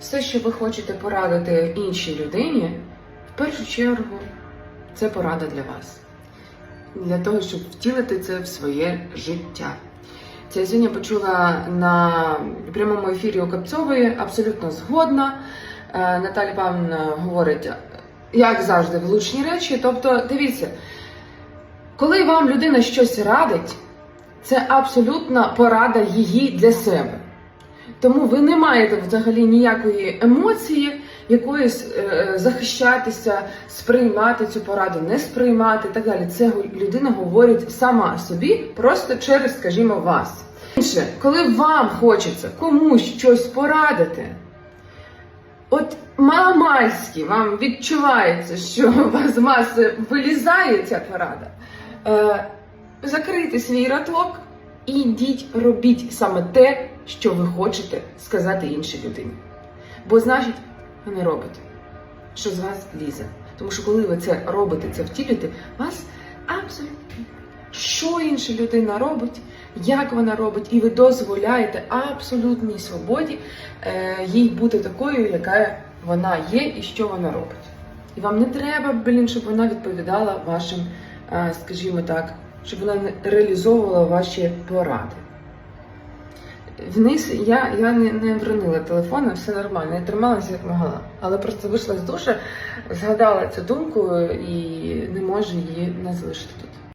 все, що ви хочете порадити іншій людині, в першу чергу це порада для вас. Для того, щоб втілити це в своє життя. Це я сьогодні почула на прямому ефірі у Капцової, абсолютно згодна. Е, Наталя Павлівна говорить, як завжди, влучні речі. Тобто, дивіться, коли вам людина щось радить, це абсолютна порада її для себе. Тому ви не маєте взагалі ніякої емоції, якоїсь е, захищатися, сприймати цю пораду, не сприймати і так далі. Це людина говорить сама собі, просто через, скажімо, вас. Інше, коли вам хочеться комусь щось порадити, от маломальськи вам відчувається, що у вас з маси вилізає ця порада. Е, закрийте свій роток і йдіть, робіть саме те, що ви хочете сказати іншій людині. Бо значить, ви не робите, що з вас лізе. Тому що коли ви це робите, це втілюєте, вас абсолютно що інша людина робить, як вона робить, і ви дозволяєте абсолютній свободі е, їй бути такою, яка вона є і що вона робить. І вам не треба, блін, щоб вона відповідала вашим, е, скажімо так, щоб вона реалізовувала ваші поради. Вниз я, я не, не вронила телефон, все нормально, я трималася як могла. Але просто вийшла з душа, згадала цю думку і не можу її не залишити тут.